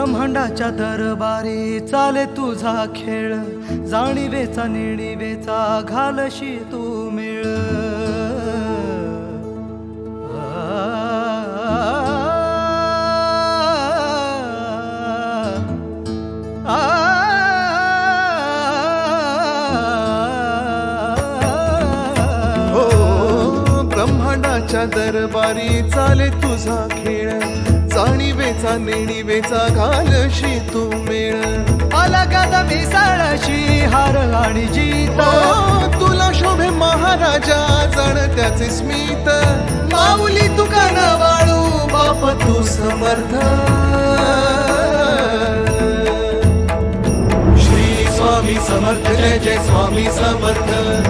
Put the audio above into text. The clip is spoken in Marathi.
ब्रह्मांडाच्या दरबारी चाले तुझा खेळ. जाणीवेचा निणीवेचा घालशी तू मिळ. देवाच्या दरबारी चाले तुझा खेळ. जाणीवेचा नेणीवेचा घालशी तू मेळ. आला गादा मिसाळाशी हार आणि जीत. तुला शोभे महाराजा जाण त्याचे स्मित. माऊली तुका न वाळू बाप तू समर्थ. श्री स्वामी समर्थ जय जय स्वामी समर्थ.